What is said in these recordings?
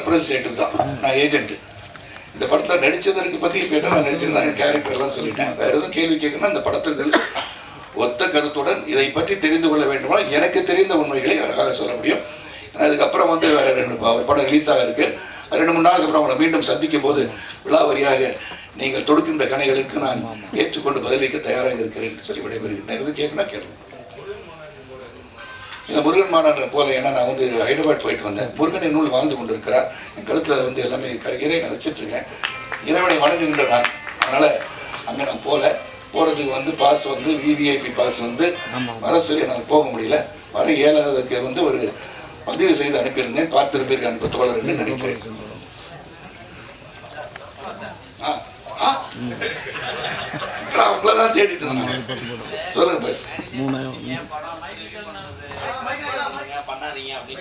Representative தான். நான் agent இந்த படத்தில் நடித்ததற்கு பற்றி கேட்டால் நான் நடிச்சிருந்தேன் கேரக்டர்லாம் சொல்லிட்டேன். வேறு எதுவும் கேள்வி கேட்குன்னா இந்த படத்திற்கு ஒத்த கருத்துடன் இதை பற்றி தெரிந்து கொள்ள வேண்டுமா எனக்கு தெரிந்த உண்மைகளை அழகாக சொல்ல முடியும். ஏன்னா அதுக்கப்புறம் வந்து வேறு ரெண்டு ஒரு படம் ரிலீஸ் ஆகிருக்கு ரெண்டு மூணு நாளுக்கு அப்புறம் அவங்களை மீண்டும் சந்திக்கும் போது விழாவரியாக நீங்கள் தொடுக்கின்ற கணைகளுக்கு நான் ஏற்றுக்கொண்டு பதிலளிக்க தயாராக இருக்கிறேன் சொல்லி விடைபெறுகின்றேன். எதுவும் கேட்குன்னா கேளுங்க. இந்த முருகன் மாநாடு போல ஏன்னா நான் வந்து ஹைதராபாத் போயிட்டு வந்தேன். முருகன் நூல் வாழ்ந்து கொண்டிருக்கிறார். என் கழுத்தில் வந்து எல்லாமே இறைவனை வச்சுட்டு இருக்கேன் இறைவனை வணங்குகின்ற நான். அதனால் அங்கே நான் போகல போகிறதுக்கு வந்து பாஸ் வந்து விவிஐபி பாஸ் வந்து வர சொல்லி என்னால் போக முடியல. வர இயலாததுக்கு வந்து ஒரு பதிவு செய்து அனுப்பியிருந்தேன். பார்த்திருப்பீர்கள் அனுப்ப தோழர் என்று நினைக்கிறேன். ஆ ஆ. அவங்கள தான் தேடிட்டு இருந்தேன் சொல்லுங்க பாஸ்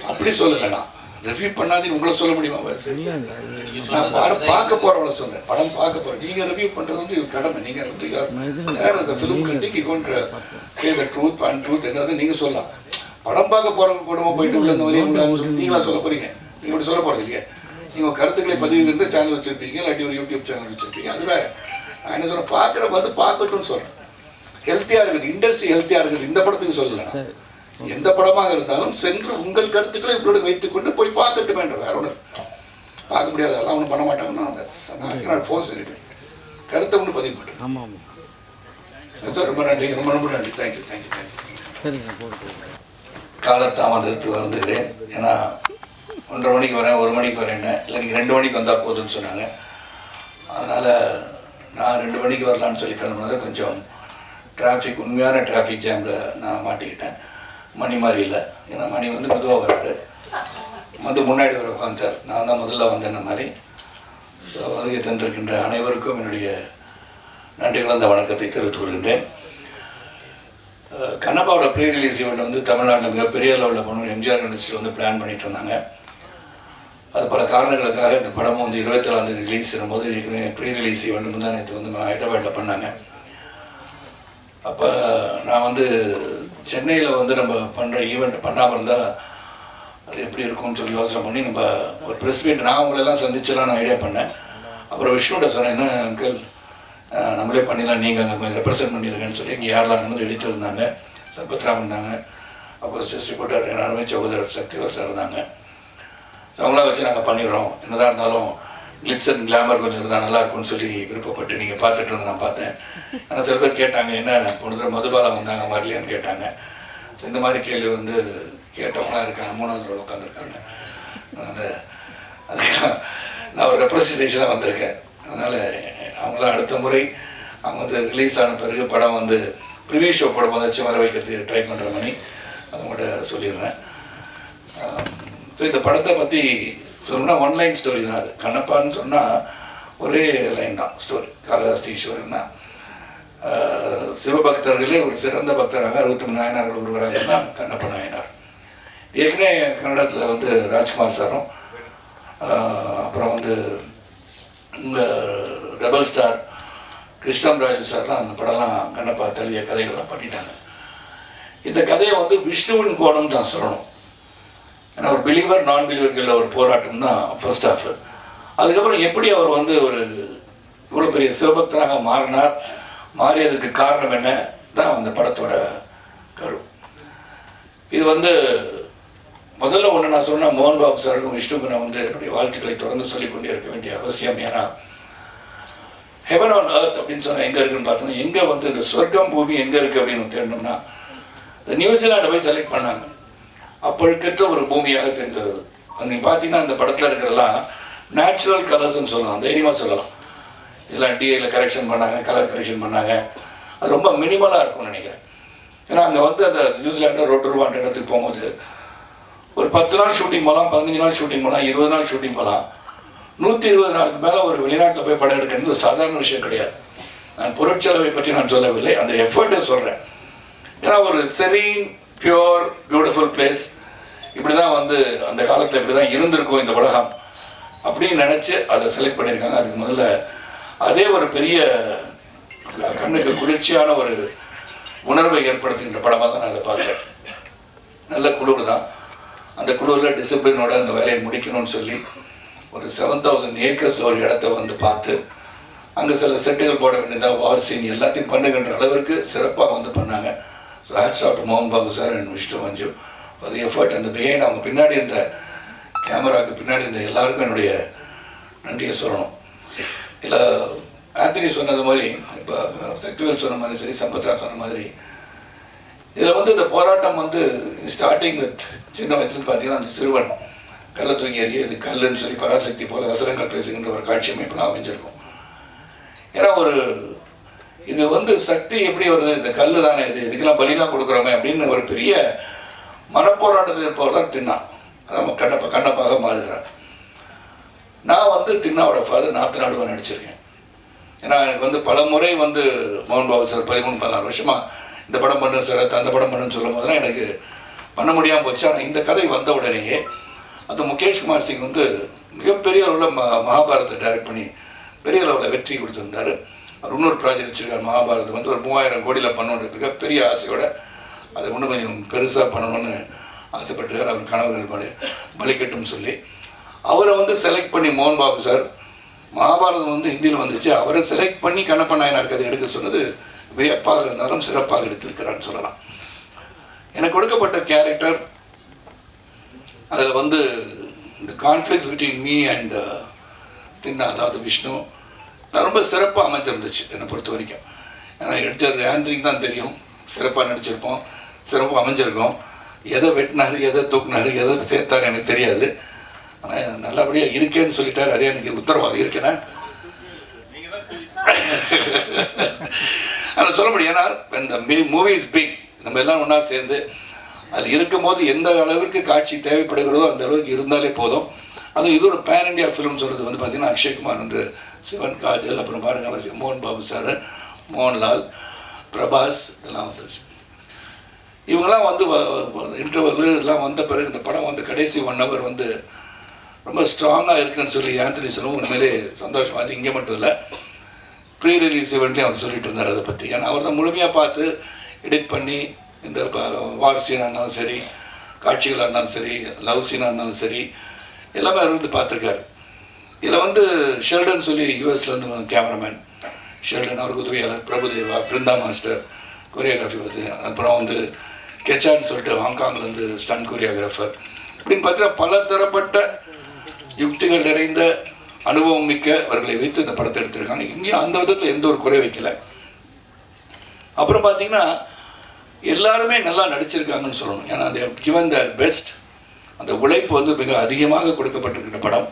அப்படி சொல்லுங்கடா ரிவ்யூ பண்ணாதீங்க உங்களை சொல்ல முடியுமா பாஸ் நான் படம் பார்க்க போறவங்கள சொல்றேன். படம் பார்க்க போறேன். நீங்க ரிவ்யூ பண்றது வந்து கடமை. நீங்க வந்து வேற அந்த ஃபிலிம் கண்டிக்கு கொண்டு say the truth and truth என்னது நீங்க சொல்லலாம். படம் பார்க்க போறவங்க குடும்பம் போயிட்டு உள்ள இந்த வழியை உள்ளான்னு சொல்லி நீங்களா சொல்ல போறீங்க? நீங்க இப்படி சொல்ல போறது இல்லையா. நீங்க உங்க கருத்துக்களை பதிவு சேனல் வச்சிருப்பீங்க இல்லாட்டி ஒரு யூடியூப் சேனல் வச்சிருப்பீங்க. அது வேற. நான் என்ன சொல்றேன்? பார்க்குற வந்து பார்க்கட்டும்னு சொல்றேன். ஹெல்த்தியா இருக்குது. இண்டஸ்ட்ரி ஹெல்த்தியா இருக்குது. இந்த படத்துக்கு சொல்லலாம் எந்த படமாக இருந்தாலும் சென்று உங்கள் கருத்துக்களை உங்களோட வைத்துக்கொண்டு போய் பார்க்கட்டும் என்ற வேற ஒன்று பார்க்க முடியாது அதெல்லாம் ஒன்றும் பண்ண மாட்டாங்கன்னா நான் சொல்லிட்டேன். கருத்தை ஒன்று பதிவு பண்ணுறேன் ஆமாம் சார் ரொம்ப நன்றி ரொம்ப ரொம்ப நன்றி. தேங்க்யூ தேங்க்யூ தேங்க்யூ காலதாமதத்துக்கு வருந்துகிறேன். ஏன்னா ஒன்றரை மணிக்கு வரேன் ஒரு மணிக்கு வரேன்னு. இல்லை நீங்கள் ரெண்டு மணிக்கு வந்தால் போதும்னு சொன்னாங்க. அதனால் நான் ரெண்டு மணிக்கு வரலான்னு சொல்லி கிளம்புனது கொஞ்சம் டிராஃபிக் உண்மையான டிராஃபிக் ஜாமில் நான் மாட்டிக்கிட்டேன். மணி மாதிரி இல்லை. ஏன்னா மணி வந்து மெதுவாக வர்றாரு வந்து முன்னாடி வர உட்காந்தார் நான் தான் முதல்ல வந்தேன்ன மாதிரி. ஸோ வருகை தந்திருக்கின்ற அனைவருக்கும் என்னுடைய நன்றி கலந்த வணக்கத்தை தெரிவித்துக் கொள்கின்றேன். கண்ணப்பாவோட ப்ரீ ரிலீஸ் ஈவெண்ட் வந்து தமிழ்நாட்டில் மிகப்பெரிய லெவலில் பண்ணணும். எம்ஜிஆர் யூனிவர்சிட்டியில் வந்து பிளான் பண்ணிட்டு இருந்தாங்க. அது பல காரணங்களுக்காக இந்த படமும் வந்து இருபத்தேழாம் தேதி ரிலீஸ் போது ஏற்கனவே ப்ரீ ரிலீஸ் ஈவெண்ட் தான் நேற்று வந்து ஹைதராபாத்தில் பண்ணாங்க. அப்போ நான் வந்து சென்னையில் வந்து நம்ம பண்ணுற ஈவெண்ட் பண்ணாமல் இருந்தால் அது எப்படி இருக்கும்னு சொல்லி யோசனை பண்ணி நம்ம ஒரு ப்ரெஸ் மீட் நான் அவங்களெல்லாம் சந்திச்செல்லாம் நான் ஐடியா பண்ணேன். அப்புறம் விஷ்ணுகிட்ட சொன்னேன் என்ன அங்கிள் நம்மளே பண்ணிடலாம் நீங்கள் அங்கே கொஞ்சம் ரெப்ரசென்ட் பண்ணியிருக்கேன்னு சொல்லி இங்கே யாரெல்லாம் வந்து எடிட்டர் இருந்தாங்க சர்பத்ராம் இருந்தாங்க அப்போ ரிப்போர்ட்டர் எல்லாருமே சகோதரர் சக்திவேல் சார் இருந்தாங்க. ஸோ அவங்களாம் வச்சு நாங்கள் பண்ணிடுறோம். என்னதான் இருந்தாலும் கிளிட்ஸ் அண்ட் கிளாமர் கொஞ்சம் இருந்தால் நல்லா இருக்கும்னு சொல்லி விருப்பப்பட்டு நீங்கள் பார்த்துட்டு இருந்த நான் பார்த்தேன். ஆனால் சில பேர் கேட்டாங்க என்ன போன தடவை மதுபாலா வந்தாங்க வரலையான்னு கேட்டாங்க. ஸோ இந்த மாதிரி கேள்வி வந்து கேட்டவங்களாம் இருக்காங்க மூணாவது ரோல் உட்காந்துருக்காங்க அதனால் அதுக்கெல்லாம் நான் ஒரு ரெப்ரஸன்டேஷனாக வந்திருக்கேன். அதனால் அவங்களாம் அடுத்த முறை அவங்க வந்து ரிலீஸ் ஆன பிறகு படம் வந்து ப்ரிவியூ ஷோ படம் வந்தாச்சும் வர வைக்கிறதுக்கு ட்ரை பண்ணுற மணி அதை கூட சொல்லிடுறேன். ஸோ இந்த படத்தை பற்றி சொல்லணும்னா ஒன்லைன் ஸ்டோரி தான் அது. கண்ணப்பான்னு சொன்னால் ஒரே லைன் தான் ஸ்டோரி காளஹஸ்தி ஈஸ்வரன்னா சிவபக்தர்களே ஒரு சிறந்த பக்தராக அறுபத்தி நாயனார்கள் ஒருவராக தான் கண்ணப்ப நாயனார். ஏற்கனவே கன்னடத்தில் வந்து ராஜ்குமார் சாரும் அப்புறம் வந்து உங்கள் ரெபல் ஸ்டார் கிருஷ்ணம் ராஜு சார்லாம் அந்த படம்லாம் கண்ணப்பா தழுவிய கதைகள்லாம் பண்ணிட்டாங்க. இந்த கதையை வந்து விஷ்ணுவின் கோணம் தான் சொல்லணும். ஏன்னா ஒரு பிலீவர் நான் பிலீவர்களில் ஒரு போராட்டம் தான் ஃபர்ஸ்ட் ஆஃப் அதுக்கப்புறம் எப்படி அவர் வந்து ஒரு இவ்வளோ பெரிய சிவபக்தராக மாறினார் மாறியதுக்கு காரணம் என்ன? தான் அந்த படத்தோட கரு இது வந்து முதல்ல ஒன்று நான் சொன்னால் மோகன் பாபு சாருக்கும் விஷ்ணுக்கு நான் வந்து என்னுடைய வாழ்த்துக்களை தொடர்ந்து சொல்லிக்கொண்டே இருக்க வேண்டிய அவசியம். ஏன்னா ஹெவன் ஆன் அர்த் அப்படின்னு சொன்னால் எங்கே இருக்குன்னு பார்த்தோம்னா எங்கே வந்து இந்த சொர்க்கம் பூமி எங்கே இருக்குது அப்படின்னு தேடணும்னா இந்த நியூசிலாண்டை போய் செலக்ட் பண்ணாங்க. அப்பழுக்கற்ற ஒரு பூமியாக தெரிந்தது. அங்கே பார்த்தீங்கன்னா அந்த படத்தில் இருக்கிறலாம் நேச்சுரல் கலர்ஸ்ன்னு சொல்லலாம். தைரியமாக சொல்லலாம். இதெல்லாம் டிஏல கரெக்ஷன் பண்ணாங்க கலர் கரெக்ஷன் பண்ணாங்க. அது ரொம்ப மினிமலாக இருக்கும்னு நினைக்கிறேன். ஏன்னா அங்கே வந்து அந்த நியூசிலாண்டு ரோட்டருவான்ற இடத்துக்கு போகும்போது ஒரு பத்து நாள் ஷூட்டிங் போகலாம் பதினஞ்சு நாள் ஷூட்டிங் போகலாம் இருபது நாள் ஷூட்டிங் போகலாம் நூற்றி இருபது நாளுக்கு மேலே ஒரு வெளிநாட்டில் போய் படம் எடுக்கிறது சாதாரண விஷயம் கிடையாது. நான் பொருட்செலவை பற்றி நான் சொல்லவில்லை. அந்த எஃபர்ட்டை சொல்கிறேன் ஏன்னா ஒரு செரீன் பியூர் பியூட்டிஃபுல் பிளேஸ் இப்படி தான் வந்து அந்த காலத்தில் இப்படி தான் இருந்திருக்கும் இந்த உலகம். அப்படின்னு நினச்சி அதை செலக்ட் பண்ணியிருக்காங்க. அதுக்கு முதல்ல அதே ஒரு பெரிய கண்ணுக்கு குளிர்ச்சியான ஒரு உணர்வை ஏற்படுத்துகின்ற படமாக தான் நான் அதை பார்க்குறேன் நல்ல குளிர் தான். அந்த குளிரில் டிசிப்ளினோட அந்த வேலையை முடிக்கணும்னு சொல்லி ஒரு செவன் தௌசண்ட் ஏக்கர்ஸில் ஒரு இடத்த வந்து பார்த்து அங்கே சில செட்டுகள் போட வேண்டியதாக வார் சீன் எல்லாத்தையும் பண்ணுகின்ற அளவிற்கு சிறப்பாக வந்து பண்ணாங்க. ஸோ ஹேட்ஸ் ஆஃப் மோகன் பாபு சார் அண்ட் விஷ்ணு மஞ்சு அது எஃபர்ட் அந்த பிஹைண்ட் அவங்க பின்னாடி இருந்த கேமராவுக்கு பின்னாடி இருந்த எல்லாருக்கும் என்னுடைய நன்றியை சொல்லணும். இல்லை ஆந்தனி சொன்னது மாதிரி இப்போ சக்திவேல் சொன்ன மாதிரி சரி சம்பத்ரா சொன்ன மாதிரி இதில் வந்து இந்த போராட்டம் வந்து ஸ்டார்டிங் வித் சின்ன வயசுலேருந்து பார்த்தீங்கன்னா அந்த சிறுவன் கல்லை தூங்கி எறிய இது கல்லுன்னு சொல்லி பராசக்தி போல வசனங்கள் பேசுகின்ற ஒரு காட்சி அமைப்பெல்லாம் அமைஞ்சிருக்கும். ஏன்னா ஒரு இது வந்து சக்தி எப்படி வருது? இந்த கல் தானே இது? இதுக்கெல்லாம் பலிலாம் கொடுக்குறோமே அப்படின்னு ஒரு பெரிய மனப்போராட்டத்தில் இருப்பவர் தான் தின்னா. அதான் கண்ணப்ப கண்ணப்பாக மாறுகிறார். நான் வந்து தின்னாவோட ஃபாதர் நாத்து நாடுவா நடிச்சிருக்கேன். ஏன்னா எனக்கு வந்து பல முறை வந்து மோகன் பாபு சார் பதிமூணு பதினாறு வருஷமாக இந்த படம் பண்ணு சார் அந்த படம் பண்ணுன்னு சொல்லும் போதெல்லாம் எனக்கு பண்ண முடியாமல் போச்சு. ஆனால் இந்த கதை வந்த உடனேயே அது முகேஷ் குமார் சிங் வந்து மிகப்பெரிய அளவில் ம மகாபாரதத்தை டைரக்ட் பண்ணி பெரிய அளவில் வெற்றி கொடுத்துருந்தாரு. இன்னொரு ப்ராஜெக்ட் வச்சுருக்காரு மகாபாரதம். வந்து ஒரு மூவாயிரம் கோடியில் பண்ணணும் பெரிய ஆசையோட அதை இன்னும் கொஞ்சம் பெருசாக பண்ணணும்னு ஆசைப்பட்டுக்கார் அவர் கனவுகள் பலி பலிக்கட்டும் சொல்லி. அவரை வந்து செலக்ட் பண்ணி மோகன் பாபு சார். மகாபாரதம் வந்து ஹிந்தியில் வந்துச்சு. அவரை செலக்ட் பண்ணி கண்ணப்ப நாயனார் கதை எடுக்க சொன்னது வியப்பாக இருந்தாலும் சிறப்பாக எடுத்திருக்கிறான்னு சொல்லலாம். எனக்கு கொடுக்கப்பட்ட கேரக்டர் அதில் வந்து இந்த கான்ஃப்ளிக்ஸ் பிட்வீன் மீ அண்ட் தின்னா அதாவது விஷ்ணு ரொம்ப சிறப்பாக அமைஞ்சிருந்துச்சு என்னை பொறுத்த வரைக்கும். ஏன்னா எடிட்டர் ஆந்திரிக்கு தான் தெரியும். சிறப்பாக நடிச்சிருப்போம். சிறப்பாக அமைஞ்சிருக்கோம். எதை வெட்டினாரு எதை தூக்குனாரு எதை சேர்த்தாரு எனக்கு தெரியாது. ஆனால் நல்லபடியாக இருக்கேன்னு சொல்லிட்டார். அதே எனக்கு உத்தரவாதம் இருக்கேன்னா அதை சொல்ல முடியும். ஏன்னா இந்த மூவி இஸ் பிக் நம்ம எல்லாம் ஒன்றா சேர்ந்து அதில் இருக்கும் போது எந்த அளவிற்கு காட்சி தேவைப்படுகிறதோ அந்த அளவுக்கு இருந்தாலே போதும். அதுவும் இது ஒரு பேன் இண்டியா ஃபிலிம் சொல்கிறது வந்து பார்த்தீங்கன்னா அக்ஷய்குமார் வந்து சிவன் காஜல் அப்புறம் பாருங்க அவர் மோகன் பாபு சார் மோகன்லால் பிரபாஸ் இதெல்லாம் வந்துருச்சு. இவங்கெல்லாம் வந்து இன்டர்வல் இதெல்லாம் வந்த பிறகு இந்த படம் வந்து கடைசி ஒன் ஹவர் வந்து ரொம்ப ஸ்ட்ராங்காக இருக்குன்னு சொல்லி ஆந்தனி சொல்லவும் உண்மையிலே சந்தோஷமாக அது இங்கே மட்டும் இல்லை. ப்ரீ ரிலீஸ் இவெண்ட்லேயும் அவர் சொல்லிட்டு இருந்தார் அதை பற்றி ஏன்னா அவர் தான் முழுமையாக பார்த்து எடிட் பண்ணி இந்த வார் சீனாக இருந்தாலும் சரி காட்சிகளாக இருந்தாலும் சரி லவ் சீனாக இருந்தாலும் சரி எல்லாமே அவர் வந்து பார்த்துருக்காரு. இதில் வந்து ஷெல்டன் சொல்லி யூஎஸ்லேருந்து கேமராமேன் ஷெல்டன் அவருக்கு உதவியாளர் பிரபுதேவா பிருந்தா மாஸ்டர் கொரியோகிராஃபி பற்றி அப்புறம் வந்து கெச்சான்னு சொல்லிட்டு ஹாங்காங்லேருந்து ஸ்டன் கொரியோகிராஃபர் அப்படின்னு பார்த்தீங்கன்னா பல தரப்பட்ட யுக்திகள் நிறைந்த அனுபவம் மிக்க அவர்களை வைத்து இந்த படத்தை எடுத்திருக்காங்க. இங்கேயும் அந்த விதத்தில் எந்த ஒரு குறை வைக்கல. அப்புறம் பார்த்தீங்கன்னா எல்லாருமே நல்லா நடிச்சிருக்காங்கன்னு சொல்லணும். ஏன்னா அந்த கிவன் த பெஸ்ட் அந்த உழைப்பு வந்து மிக அதிகமாக கொடுக்கப்பட்டிருக்கிற படம்.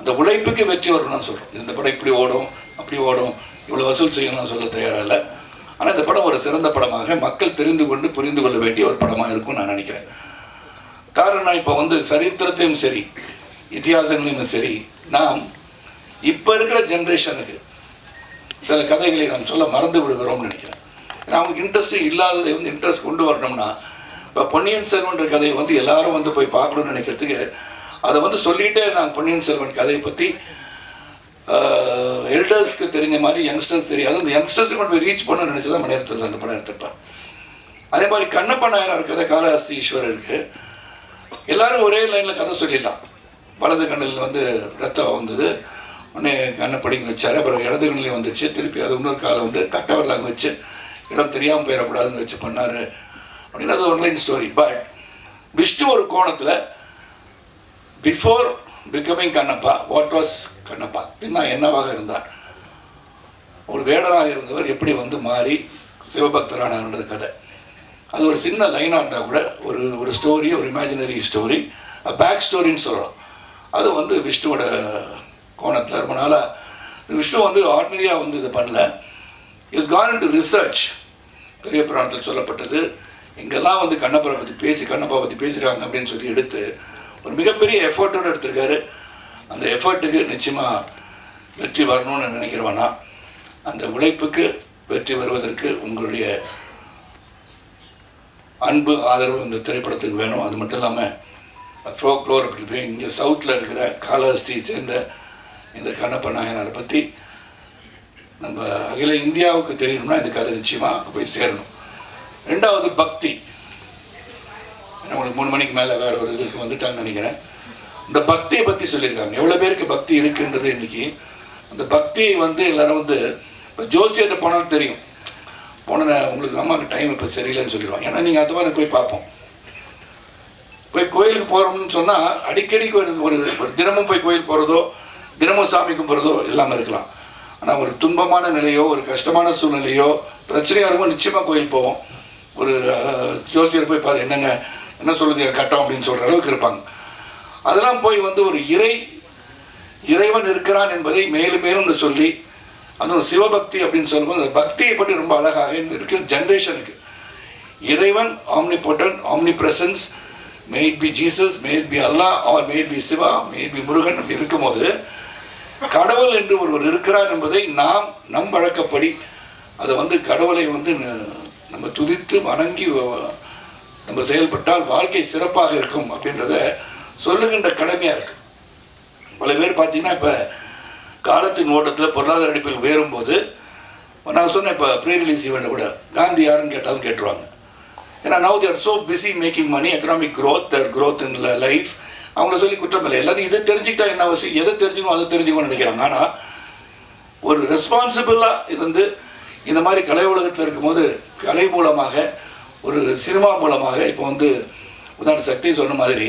அந்த உழைப்புக்கு வெற்றி வரணும்னு சொல்கிறோம் இந்த படம் இப்படி ஓடும் அப்படி ஓடும் இவ்வளோ வசூல் செய்யணும்னு சொல்ல தயாராக இல்லை. ஆனால் இந்த படம் ஒரு சிறந்த படமாக மக்கள் தெரிந்து கொண்டு புரிந்து கொள்ள வேண்டிய ஒரு படமாக இருக்கும்னு நான் நினைக்கிறேன். காரணம் இப்போ வந்து சரித்திரத்திலும் சரி இத்தியாசங்களையும் சரி நாம் இப்போ இருக்கிற ஜென்ரேஷனுக்கு சில கதைகளை நாம் சொல்ல மறந்து விடுகிறோம்னு நினைக்கிறேன். ஏன்னா அவங்களுக்கு இன்ட்ரெஸ்ட் இல்லாததை வந்து இன்ட்ரெஸ்ட் கொண்டு வரணும்னா இப்போ பொன்னியின் செல்வன்ற கதையை வந்து எல்லாரும் வந்து போய் பார்க்கணும்னு நினைக்கிறதுக்கு அதை வந்து சொல்லிகிட்டே நான் பொன்னியின் செல்வன் கதையை பற்றி எல்டர்ஸ்க்கு தெரிஞ்ச மாதிரி யங்ஸ்டர்ஸ் தெரியாது. அந்த யங்ஸ்டர்ஸ் கொண்டு போய் ரீச் பண்ண நினச்சி தான் மணிரத்னம் அந்த படம் எடுத்துட்டான் அதே மாதிரி கண்ணப்ப நாயனார் கதை காளஹஸ்தி ஈஸ்வரருக்கு எல்லாரும் ஒரே லைனில் கதை சொல்லிடலாம். வலது கண்ணில் வந்து ரத்தம் வந்தது. உடனே கண்ணப்படிங்க வச்சார். அப்புறம் இடது கண்ணிலையும் வந்துச்சு திருப்பி அது இன்னொரு காலம் வந்து கட்டவரலாங்க வச்சு இடம் தெரியாமல் போயிடக்கூடாதுன்னு வச்சு பண்ணார். அப்படின்னு அது ஒன்லைன் ஸ்டோரி பட் விஷ்ணு ஒரு கோணத்தில் before becoming Kannappa what was Kannappa? Thinna என்னவாக இருந்தார்? ஒரு வேடராக இருந்தவர் எப்படி வந்து மாறி சிவபக்தரானார்ன்றது கதை. அது ஒரு சின்ன லைனாக இருந்தால் கூட ஒரு ஒரு ஸ்டோரி ஒரு இமேஜினரி ஸ்டோரி பேக் ஸ்டோரின்னு சொல்லலாம். அது வந்து விஷ்ணுவோட கோணத்தில் ரொம்ப நாளாக விஷ்ணு வந்து ஆர்டினரியாக வந்து இது பண்ணல. இட் கான் டு ரிசர்ச் பெரிய புராணத்தில் சொல்லப்பட்டது. இங்கெல்லாம் வந்து கண்ணப்பரை பற்றி பேசி கண்ணப்பா பற்றி பேசுகிறாங்க அப்படின்னு சொல்லி எடுத்து ஒரு மிகப்பெரிய எஃபர்ட்டோடு எடுத்திருக்காரு. அந்த எஃபர்ட்டுக்கு நிச்சயமாக வெற்றி வரணும்னு நினைக்கிறவனா அந்த உழைப்புக்கு வெற்றி வருவதற்கு உங்களுடைய அன்பு ஆதரவு இந்த திரைப்படத்துக்கு வேணும். அது மட்டும் இல்லாமல் ஃப்ளோக்ளோர் அப்படின்னு இங்கே சவுத்தில் இருக்கிற காளஹஸ்தியை சேர்ந்த இந்த கண்ணப்ப நாயனாரை பற்றி நம்ம அகில இந்தியாவுக்கு தெரியணும்னா இந்த கதை நிச்சயமாக அங்கே போய் சேரணும். ரெண்டாவது பக்தி. உங்களுக்கு மூணு மணிக்கு மேலே வேற ஒரு இதுக்கு வந்துட்டாங்கன்னு நினைக்கிறேன். இந்த பக்தியை பற்றி சொல்லியிருக்காங்க. எவ்வளோ பேருக்கு பக்தி இருக்குன்றது இன்னைக்கு. அந்த பக்தியை வந்து எல்லாரும் வந்து இப்போ ஜோசியர்கிட்ட போனாலும் தெரியும். போன உங்களுக்கு அம்மாவுக்கு டைம் இப்போ சரியில்லைன்னு சொல்லிடுவாங்க. ஏன்னா நீங்கள் அது மாதிரி போய் பார்ப்போம். போய் கோயிலுக்கு போகிறோம்னு சொன்னால் அடிக்கடி ஒரு ஒரு ஒரு தினமும் போய் கோயில் போகிறதோ தினமும் சாமி கும்பிட்றதோ இல்லாமல் இருக்கலாம். ஆனால் ஒரு துன்பமான நிலையோ ஒரு கஷ்டமான சூழ்நிலையோ பிரச்சனையாக இருக்கும் நிச்சயமாக கோயில் போவோம். ஒரு ஜோசியர் போய் பாரு என்னங்க என்ன சொல்லுது கட்டம் அப்படின்னு சொல்கிற அளவுக்கு இருப்பாங்க. அதெல்லாம் போய் வந்து ஒரு இறை இறைவன் இருக்கிறான் என்பதை மேலும் மேலும் சொல்லி அதுவும் சிவபக்தி அப்படின்னு சொல்லும்போது அந்த பக்தியை பற்றி ரொம்ப அழகாக இந்த இருக்கிற ஜென்ரேஷனுக்கு இறைவன் omnipotent omnipresence made by Jesus made by Allah or made by Shiva made by Murugan அப்படி இருக்கும்போது கடவுள் என்று ஒருவர் இருக்கிறார் என்பதை நாம் நம் வழக்கப்படி அதை வந்து கடவுளை வந்து நம்ம துதித்து வணங்கி நம்ம செயல்பட்டால் வாழ்க்கை சிறப்பாக இருக்கும் அப்படின்றத சொல்லுகின்ற கடமையாக இருக்கு. பல பேர் பார்த்தீங்கன்னா இப்போ காலத்தின் ஓட்டத்தில் பொருளாதார அடிப்பில் உயரும்போது இப்ப நான் சொன்னேன் இப்போ ப்ரீ ரிலீஸ் கூட காந்தி யாருன்னு கேட்டாலும் கேட்டுருவாங்க. ஏன்னா now they're so busy making money economic growth their growth in life அவங்கள சொல்லி குற்றம் இல்லை. எல்லாத்தையும் இதை தெரிஞ்சுக்கிட்டா என்ன அவசியம்? எதை தெரிஞ்சுக்கணும் அதை தெரிஞ்சுக்கணும்னு நினைக்கிறாங்க. ஆனால் ஒரு ரெஸ்பான்சிபிளாக இருந்து இந்த மாதிரி கலை உலகத்தில் இருக்கும்போது கலை மூலமாக ஒரு சினிமா மூலமாக இப்போ வந்து உதாரண சக்தி சொன்ன மாதிரி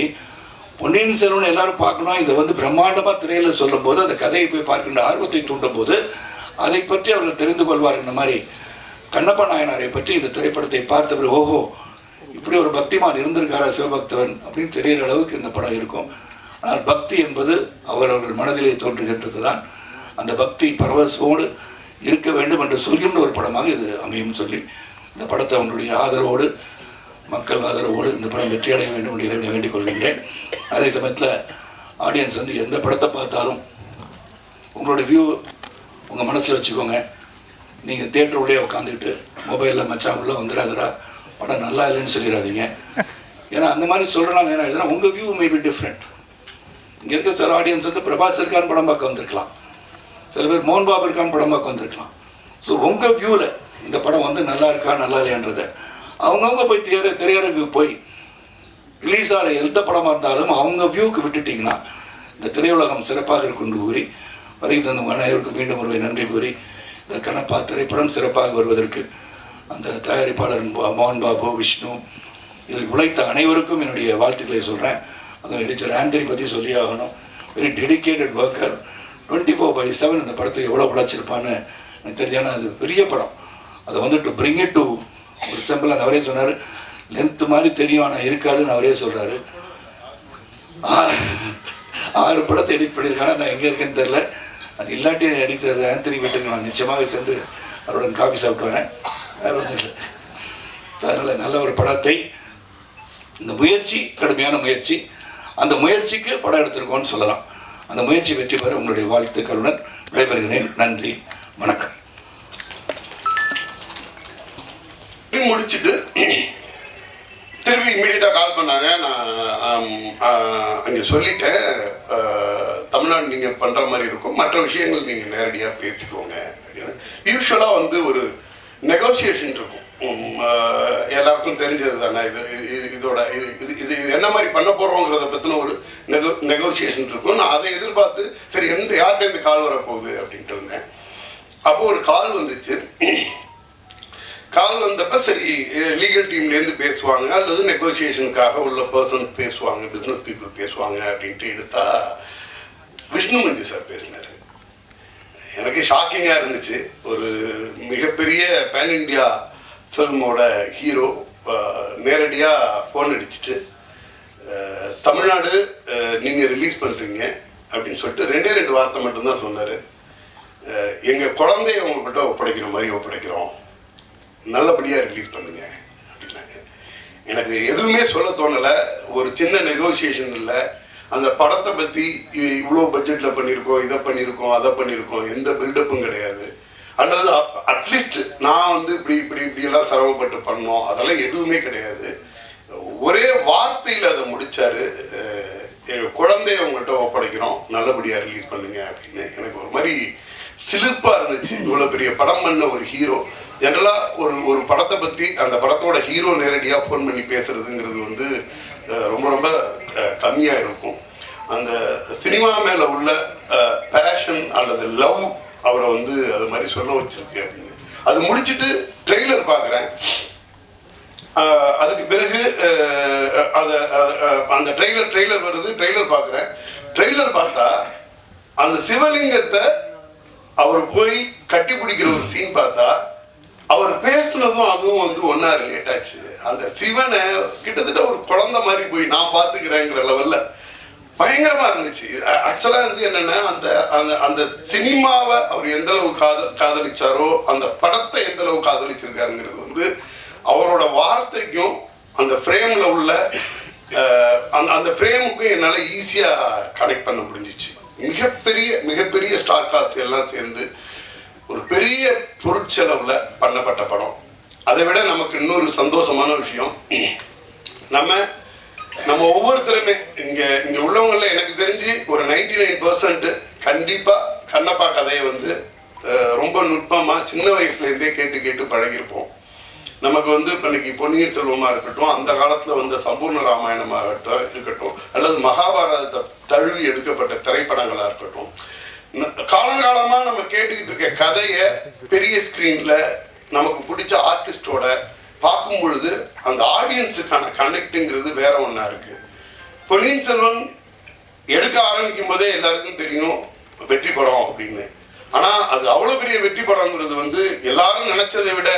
பொன்னியின் செல்வன் எல்லாரும் பார்க்கணும். இதை வந்து பிரம்மாண்டமாக திரையில் சொல்லும்போது அந்த கதையை போய் பார்க்கின்ற ஆர்வத்தை தூண்டும் போது அதை பற்றி அவர்கள் தெரிந்து கொள்வார் இந்த மாதிரி கண்ணப்ப நாயனாரை பற்றி இந்த திரைப்படத்தை பார்த்த பிறகு ஓஹோ இப்படி ஒரு பக்திமான் இருந்திருக்காரா சிவபக்தவன் அப்படின்னு தெரிகிற அளவுக்கு இந்த படம் இருக்கும். ஆனால் பக்தி என்பது அவரவர்கள் மனதிலே தோன்றுகின்றது தான் அந்த பக்தி பரவசோடு இருக்க வேண்டும் என்று சொல்கின்ற ஒரு படமாக இது அமையும் சொல்லி இந்த படத்தை அவனுடைய ஆதரவோடு மக்கள் ஆதரவோடு இந்த படம் வெற்றி அடைய வேண்டும் என்று இறைவனை வேண்டிக் கொள்கின்றேன். அதே சமயத்தில் ஆடியன்ஸ் வந்து எந்த படத்தை பார்த்தாலும் உங்களோட வியூ உங்கள் மனசில் வச்சுக்கோங்க. நீங்கள் தேட்டர் உள்ளே உட்காந்துக்கிட்டு மொபைலில் மச்சான் உள்ளே வந்துடாதரா படம் நல்லா இல்லைன்னு சொல்லிடாதீங்க ஏன்னா அந்த மாதிரி சொல்கிறனால என்ன ஆயிடுதுன்னா உங்கள் வியூ மே பி டிஃப்ரெண்ட் இங்கே இருக்க சில ஆடியன்ஸ் வந்து பிரபாஸ் இருக்கான்னு படம் பார்க்க வந்திருக்கலாம். சில பேர் மோகன் பாபு இருக்கான்னு படம் பார்க்க வந்திருக்கலாம். ஸோ உங்கள் வியூவில் இந்த படம் வந்து நல்லா இருக்கா நல்லா இல்லையான்றதை. அவங்கவுங்க போய் திரையர திரையரங்கு போய் ரிலீஸ் ஆகிற எந்த படமாக இருந்தாலும் அவங்க வியூக்கு விட்டுட்டிங்கன்னா இந்த திரையுலகம் சிறப்பாக இருக்கும் கூறி வரைக்கும் தந்த உங்கள் அனைவருக்கும் மீண்டும் ஒருவை நன்றி கூறி இந்த கணப்பா திரைப்படம் சிறப்பாக வருவதற்கு அந்த தயாரிப்பாளர் மோகன் பாபு விஷ்ணு இதில் உழைத்த அனைவருக்கும் என்னுடைய வாழ்த்துக்களை சொல்கிறேன் அதுவும் எடிட்டர் ஆந்திரி பற்றி சொல்லி ஆகணும். Very dedicated worker twenty four by seven இந்த படத்தை எவ்வளோ உழைச்சிருப்பான்னு எனக்கு தெரிஞ்சானா அது பெரிய படம். அதை வந்து டு பிரிங் இட் டு ஒரு சிம்பிளாக அவரே சொன்னார் லென்த்து மாதிரி தெரியும் ஆனால் இருக்காதுன்னு அவரே சொல்கிறாரு ஆறு படத்தை எடிட் பண்ணியிருக்காங்க நான் எங்கே இருக்கேன்னு தெரில அது இல்லாட்டி எடிட்டர் ஆந்தனி வீட்டுக்கு நான் நிச்சயமாக சென்று அவருடன் காஃபி சாப்பிட்டு வரேன். வேறு ஒன்றும் இல்லை. அதனால் நல்ல ஒரு படத்தை இந்த முயற்சி கடுமையான முயற்சி. அந்த முயற்சிக்கு படம் எடுத்திருக்கோம்னு சொல்லலாம். அந்த முயற்சி வெற்றி பெற உங்களுடைய வாழ்த்துக்களுடன் விடைபெறுகிறேன். நன்றி. வணக்கம். ஷூட்டிங் முடிச்சுட்டு திருப்பி இமீடியட்டாக கால் பண்ணாங்க. நான் அங்கே சொல்லிட்டேன் தமிழ்நாடு நீங்கள் பண்ணுற மாதிரி இருக்கும். மற்ற விஷயங்கள் நீங்கள் நேரடியாக பேசிக்கோங்க. அப்படின்னு. யூஸ்வலாக வந்து ஒரு நெகோசியேஷன் இருக்கும். எல்லாருக்கும் தெரிஞ்சது தானே இது இது இதோட இது இது இது இது என்ன மாதிரி பண்ண போகிறோங்கிறத பற்றின ஒரு நெகோ நெகோசியேஷன் இருக்கும். நான் அதை எதிர்பார்த்து சரி எந்த யார்கிட்ட இந்த கால் வரப்போகுது அப்படின்ட்டு இருந்தேன். அப்போது ஒரு கால் வந்துச்சு. கால் வந்தப்ப சரி லீகல் டீம்லேருந்து பேசுவாங்க அல்லது நெகோசியேஷனுக்காக உள்ள பர்சன் பேசுவாங்க பிஸ்னஸ் பீப்புள் பேசுவாங்க அப்படின்ட்டு எடுத்தா விஷ்ணு மஞ்சு சார் பேசினார். எனக்கு ஷாக்கிங்காக இருந்துச்சு. ஒரு மிகப்பெரிய பேன் இண்டியா ஃபில்மோட ஹீரோ நேரடியாக ஃபோன் அடிச்சிட்டு தமிழ்நாடு நீங்கள் ரிலீஸ் பண்ணுறீங்க அப்படின்னு சொல்லிட்டு ரெண்டே ரெண்டு வார்த்தை மட்டும்தான் சொன்னார். எங்கள் குழந்தைய உங்கள்கிட்ட ஒப்படைக்கிற மாதிரி ஒப்படைக்கிறோம். நல்லபடியாக ரிலீஸ் பண்ணுங்க அப்படின்னாங்க. எனக்கு எதுவுமே சொல்ல தோணலை. ஒரு சின்ன நெகோசியேஷன் இல்லை. அந்த படத்தை பற்றி இவ்வளோ பட்ஜெட்டில் பண்ணியிருக்கோம் இதை பண்ணியிருக்கோம் அதை பண்ணியிருக்கோம் எந்த பில்டப்பும் கிடையாது. அல்லது அட்லீஸ்ட் நான் வந்து இப்படி இப்படி இப்படியெல்லாம் சிரமப்பட்டு பண்ணோம். அதெல்லாம் எதுவுமே கிடையாது. ஒரே வார்த்தையில் அதை முடித்தார் எங்கள் குழந்தைய உங்கள்கிட்ட ஒப்படைக்கிறோம். நல்லபடியாக ரிலீஸ் பண்ணுங்க அப்படின்னு. எனக்கு ஒரு மாதிரி சிலிர்ப்பாக இருந்துச்சு. இவ்வளோ பெரிய படம் பண்ண ஒரு ஹீரோ. ஜென்ரலாக ஒரு ஒரு படத்தை பற்றி அந்த படத்தோட ஹீரோ நேரடியாக ஃபோன் பண்ணி பேசுறதுங்கிறது வந்து ரொம்ப ரொம்ப கம்மியாக இருக்கும் அந்த சினிமா மேலே உள்ள பேஷன் அல்லது லவ் அவரை வந்து அது மாதிரி சொல்ல வச்சிருக்கு அப்படின்னு. அது முடிச்சுட்டு ட்ரெய்லர் பார்க்குறேன் அதுக்கு பிறகு அதை அந்த ட்ரெய்லர் ட்ரெய்லர் வருது ட்ரெய்லர் பார்க்குறேன் ட்ரெய்லர் பார்த்தா அந்த சிவலிங்கத்தை அவர் போய் கட்டி பிடிக்கிற ஒரு சீன் பார்த்தா அவர் பேசுனதும் அதுவும் வந்து ஒன்றா ரிலேட் ஆச்சு. அந்த சிவனை கிட்டத்தட்ட ஒரு குழந்தை மாதிரி போய் நான் பார்த்துக்கிறேங்கிற லெவலில் பயங்கரமா இருந்துச்சு. ஆக்சுவலா வந்து என்னன்னா அந்த அந்த அந்த சினிமாவை அவர் எந்த அளவு காத காதலிச்சாரோ அந்த படத்தை எந்த அளவு காதலிச்சிருக்காருங்கிறது வந்து அவரோட வார்த்தைக்கும் அந்த ஃப்ரேம்ல உள்ள அந்த அந்த ஃப்ரேமுக்கும் என்னால் ஈஸியாக கனெக்ட் பண்ண முடிஞ்சிச்சு. மிகப்பெரிய மிகப்பெரிய ஸ்டார் காஸ்ட் எல்லாம் சேர்ந்து ஒரு பெரிய பொருட்செலவில் பண்ணப்பட்ட படம். அதை விட நமக்கு இன்னொரு சந்தோஷமான விஷயம். நம்ம நம்ம ஒவ்வொருத்தருமே இங்கே இங்கே உள்ளவங்கள எனக்கு தெரிஞ்சு ஒரு நைன்டி நைன் பர்சன்ட் கண்டிப்பாக கண்ணப்பா கதையை வந்து ரொம்ப நுட்பமாக சின்ன வயசுலேருந்தே கேட்டு கேட்டு பழகியிருப்போம். நமக்கு வந்து இப்போ இன்னைக்கு பொன்னியின் செல்வமாக இருக்கட்டும் அந்த காலத்தில் வந்த சம்பூர்ண ராமாயணமாகட்டும் இருக்கட்டும் அல்லது மகாபாரதத்தை தழுவி எடுக்கப்பட்ட திரைப்படங்களாக இருக்கட்டும் காலங்காலமாக நம்ம கேட்டுக்கிட்டு இருக்க கதையை பெரிய ஸ்க்ரீனில் நமக்கு பிடிச்ச ஆர்டிஸ்டோட பார்க்கும் பொழுது அந்த ஆடியன்ஸுக்கான கனெக்டுங்கிறது வேற ஒன்றா இருக்கு. பொன்னியின் செல்வன் எடுக்க ஆரம்பிக்கும் போதே எல்லாருக்கும் தெரியும் வெற்றி படம் அப்படின்னு. ஆனா அது அவ்வளவு பெரிய வெற்றி படங்கிறது வந்து எல்லாரும் நினைச்சதை விட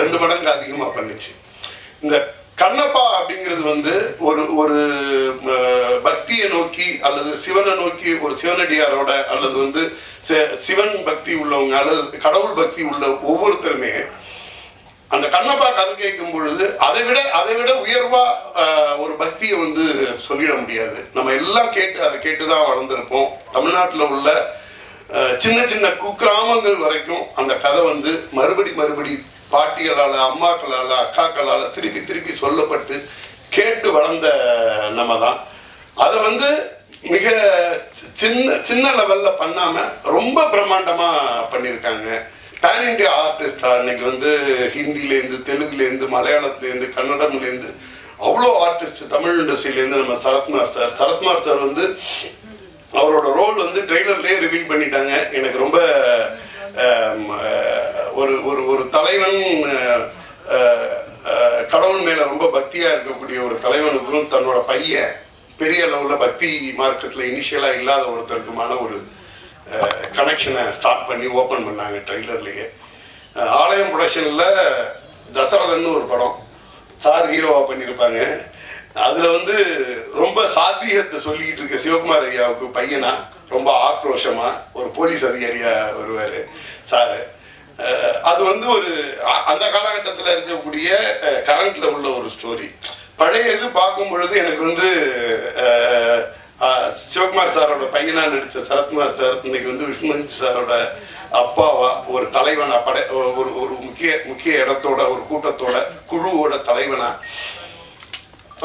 ரெண்டு மடங்கு அதிகமா பண்ணுச்சு. இந்த கண்ணப்பா அப்படிங்கிறது வந்து ஒரு ஒரு பக்தியை நோக்கி அல்லது சிவனை நோக்கி ஒரு சிவனடியாரோட அல்லது வந்து சிவன் பக்தி உள்ளவங்க அல்லது கடவுள் பக்தி உள்ள ஒவ்வொருத்தருமே அந்த கண்ணப்பா கதை கேட்கும் பொழுது அதை விட அதை விட உயர்வா ஒரு பக்தியை வந்து சொல்லிட முடியாது. நம்ம எல்லாம் கேட்டு அதை கேட்டு தான் வளர்ந்துருப்போம். தமிழ்நாட்டில் உள்ள சின்ன சின்ன குக்கிராமங்கள் வரைக்கும் அந்த கதை வந்து மறுபடி மறுபடி பாட்டிகளால் அம்மாக்களால் அக்காக்களால் திருப்பி திருப்பி சொல்லப்பட்டு கேட்டு வளர்ந்த நம்ம தான் அதை வந்து மிக சின்ன சின்ன லெவலில் பண்ணாமல் ரொம்ப பிரம்மாண்டமாக பண்ணியிருக்காங்க பேன் இண்டியா ஆர்டிஸ்டாக இன்னைக்கு வந்து ஹிந்திலேருந்து தெலுங்குலேருந்து மலையாளத்துலேருந்து கன்னடம்லேருந்து அவ்வளோ ஆர்டிஸ்ட் தமிழ் இண்டஸ்ட்ரியிலேருந்து நம்ம சரத்குமார் சார் சரத்குமார் சார் வந்து அவரோட ரோல் வந்து ட்ரெய்லர்லேயே ரிவீல் பண்ணிட்டாங்க. எனக்கு ரொம்ப ஒரு ஒரு ஒரு தலைவன் கடவுள் மேலே ரொம்ப பக்தியாக இருக்கக்கூடிய ஒரு தலைவனுக்கும் தன்னோட பையன் பெரிய அளவில் பக்தி மார்க்கத்தில் இனிஷியலாக இல்லாத ஒருத்தருக்குமான ஒரு கனெக்ஷனை ஸ்டார்ட் பண்ணி ஓப்பன் பண்ணாங்க ட்ரெய்லர்லேயே ஆலயம் ப்ரொடக்ஷனில் தசரதன்னு ஒரு படம் சார் ஹீரோவாக பண்ணியிருப்பாங்க அதில் வந்து ரொம்ப சாத்தியத்தை சொல்லிக்கிட்டு இருக்க சிவகுமார் ஐயாவுக்கு பையனா ரொம்ப ஆக்ரோஷமாக ஒரு போலீஸ் அதிகாரியாக வருவார் சார். அது வந்து ஒரு அந்த காலகட்டத்தில் இருக்கக்கூடிய கரண்ட்ல உள்ள ஒரு ஸ்டோரி பழைய இது பார்க்கும் பொழுது எனக்கு வந்து சிவகுமார் சாரோட பையனா நடித்த சரத்குமார் சார் இன்னைக்கு வந்து விஷ்ணுமஞ்சி சாரோட அப்பாவா ஒரு தலைவனா படை ஒரு ஒரு முக்கிய முக்கிய இடத்தோட ஒரு கூட்டத்தோட குழுவோட தலைவனா.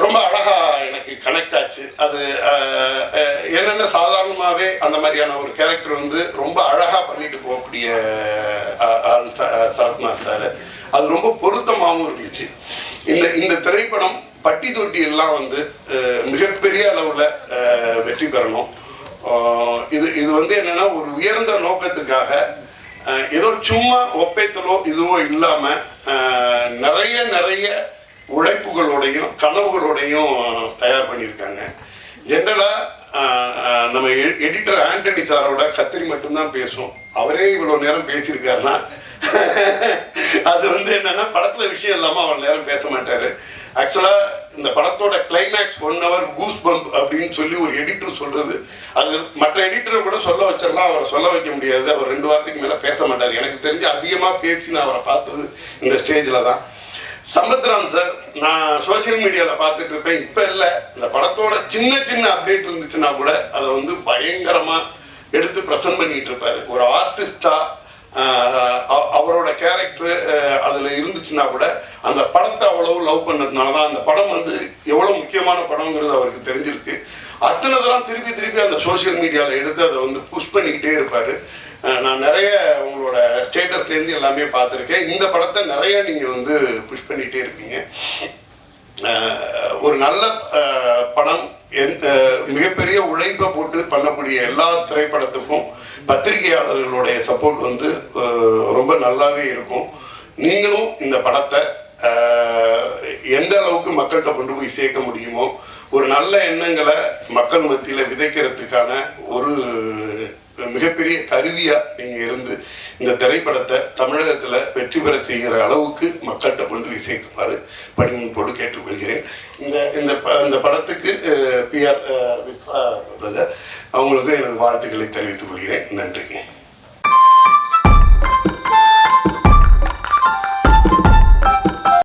ரொம்ப அழகா எனக்கு கனெக்ட் ஆச்சு. அது என்னென்ன சாதாரணமாகவே அந்த மாதிரியான ஒரு கேரக்டர் வந்து ரொம்ப அழகா பண்ணிட்டு போகக்கூடிய ஆள் சரத்குமார் சார். அது ரொம்ப பொருத்தமாகவும் இருந்துச்சு. இந்த இந்த திரைப்படம் பட்டி தொட்டி எல்லாம் வந்து மிகப்பெரிய அளவில் வெற்றி பெறணும். இது இது வந்து என்னென்னா ஒரு உயர்ந்த நோக்கத்துக்காக ஏதோ சும்மா ஒப்பேத்தலோ இதுவோ இல்லாமல் நிறைய நிறைய உழைப்புகளோடையும் கனவுகளோடையும் தயார் பண்ணியிருக்காங்க. ஜென்ரலாக நம்ம எடிட்டர் ஆண்டனி சாரோட கத்திரி மட்டும்தான் பேசும். அவரே இவ்வளோ நேரம் பேசியிருக்காருன்னா அது வந்து என்னென்னா படத்தில் விஷயம் இல்லாமல் அவர் நேரம் பேச மாட்டார். ஆக்சுவலாக இந்த படத்தோட climax one hour goose bump அப்படின்னு சொல்லி ஒரு எடிட்டர் சொல்கிறது அது மற்ற எடிட்டரை கூட சொல்ல வச்சிடலாம் அவரை சொல்ல வைக்க முடியாது. அவர் ரெண்டு வாரத்துக்கு மேலே பேச மாட்டார். எனக்கு தெரிஞ்சு அதிகமாக பேசி நான் அவரை பார்த்தது இந்த ஸ்டேஜில் தான். சம்பத்ராம் சார் நான் சோஷியல் மீடியாவில் பார்த்துட்டு இருப்பேன். இப்போ இல்லை. இந்த படத்தோட சின்ன சின்ன அப்டேட் இருந்துச்சுன்னா கூட அதை வந்து பயங்கரமாக எடுத்து ப்ரெசென்ட் பண்ணிட்டு இருப்பாரு. ஒரு ஆர்டிஸ்டா அவரோட கேரக்டர் அதில் இருந்துச்சுன்னா கூட அந்த படத்தை அவ்வளவு லவ் பண்ணதுனால தான் அந்த படம் வந்து எவ்வளோ முக்கியமான படங்கிறது அவருக்கு தெரிஞ்சிருக்கு. அத்தனை தரம் திருப்பி திருப்பி அந்த சோஷியல் மீடியாவில் எடுத்து அதை வந்து புஷ் பண்ணிக்கிட்டே இருப்பார். நான் நிறைய உங்களோட ஸ்டேட்டஸ்லேருந்து எல்லாமே பார்த்துருக்கேன். இந்த படத்தை நிறைய நீங்கள் வந்து புஷ் பண்ணிகிட்டே இருப்பீங்க. ஒரு நல்ல படம் எந்த மிகப்பெரிய உழைப்பை போட்டு பண்ணக்கூடிய எல்லா திரைப்படத்துக்கும் பத்திரிகையாளர்களுடைய சப்போர்ட் வந்து ரொம்ப நல்லாவே இருக்கும். நீங்களும் இந்த படத்தை எந்த அளவுக்கு மக்கள்கிட்ட கொண்டு போய் சேர்க்க முடியுமோ ஒரு நல்ல எண்ணங்களை மக்கள் மத்தியில் விதைக்கிறதுக்கான ஒரு மிகப்பெரிய கருவியாக நீங்கள் இருந்து இந்த திரைப்படத்தை தமிழகத்தில் வெற்றி பெற செய்கிற அளவுக்கு மக்கள்கிட்ட கொண்டு போய் சேர்க்குமாறு பணிமுன்போடு கேட்டுக்கொள்கிறேன். இந்த இந்த ப- இந்த படத்துக்கு பிஆர் விஸ்வா அவங்களுக்கும் எனது வாழ்த்துக்களை தெரிவித்துக் கொள்கிறேன். நன்றி.